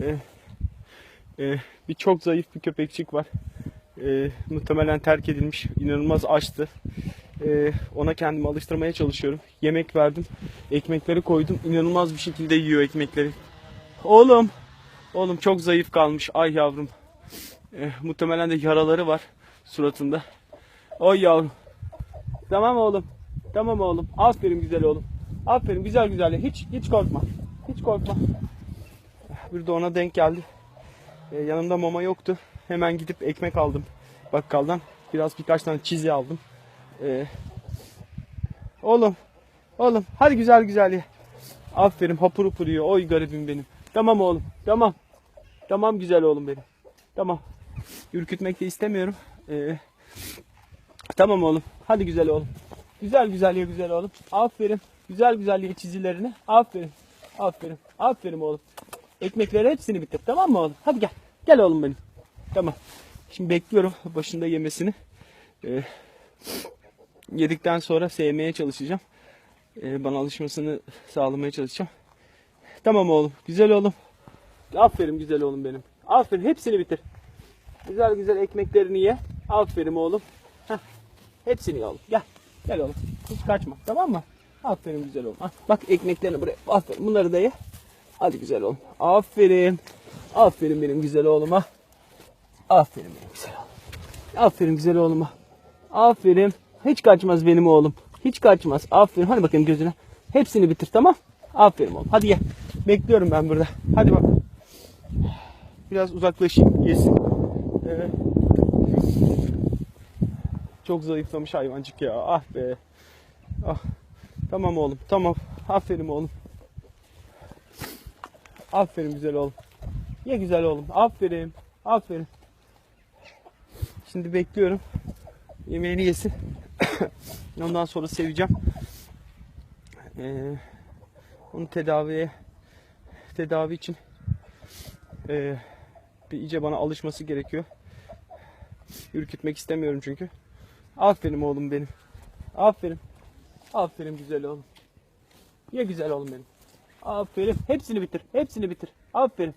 Ee, e, bir çok zayıf bir köpekçik var. Ee, muhtemelen terk edilmiş. İnanılmaz açtı. Ee, ona kendimi alıştırmaya çalışıyorum. Yemek verdim. Ekmekleri koydum. İnanılmaz bir şekilde yiyor ekmekleri. Oğlum. Oğlum çok zayıf kalmış. Ay yavrum. Ee, muhtemelen de yaraları var suratında. Oy yavrum. Tamam oğlum. Tamam oğlum. Aferin güzel oğlum. Aferin güzel güzel. Hiç hiç korkma. Hiç korkma. Bir de ona denk geldi. Ee, yanımda mama yoktu. Hemen gidip ekmek aldım bakkaldan. Biraz birkaç tane çizi aldım. Ee, oğlum. Oğlum hadi güzel güzel ye. Aferin hapur hapur yiyor. Oy garibim benim. Tamam oğlum. Tamam. Tamam güzel oğlum benim. Tamam. Ürkütmek de istemiyorum. Ee, tamam oğlum. Hadi güzel oğlum. Güzel güzel ye güzel oğlum. Aferin. Güzel güzel ye çizilerini. Aferin. Aferin. Aferin oğlum. Ekmekleri hepsini bitir. Tamam mı oğlum? Hadi gel. Gel oğlum benim. Tamam. Şimdi bekliyorum başında yemesini. Ee, yedikten sonra sevmeye çalışacağım. Ee, bana alışmasını sağlamaya çalışacağım. Tamam oğlum. Güzel oğlum. Aferin güzel oğlum benim. Aferin. Hepsini bitir. Güzel güzel ekmeklerini ye. Aferin oğlum. Heh. Hepsini ye oğlum. Gel. Gel oğlum. Hiç kaçma. Tamam mı? Aferin güzel oğlum. Ah, bak ekmeklerini buraya. Aferin. Bunları da ye. Hadi güzel oğlum. Aferin. Aferin benim güzel oğluma. Aferin benim güzel oğlum. Aferin güzel oğluma. Aferin. Hiç kaçmaz benim oğlum. Hiç kaçmaz. Aferin. Hadi bakayım gözüne. Hepsini bitir tamam. Aferin oğlum. Hadi ye. Bekliyorum ben burada. Hadi bak. Biraz uzaklaşayım. Yesin. Ee, çok zayıflamış hayvancık ya. Ah be. Ah. Tamam oğlum. Tamam. Aferin oğlum. Aferin güzel oğlum. Ye güzel oğlum. Aferin. Aferin. Şimdi bekliyorum. Yemeğini yesin. Ondan sonra seveceğim. Ee, onu tedaviye tedavi için ee, bir iyice bana alışması gerekiyor. Ürkütmek istemiyorum çünkü. Aferin oğlum benim. Aferin. Aferin güzel oğlum. Ye güzel oğlum benim. Aferin. Hepsini bitir. Hepsini bitir. Aferin.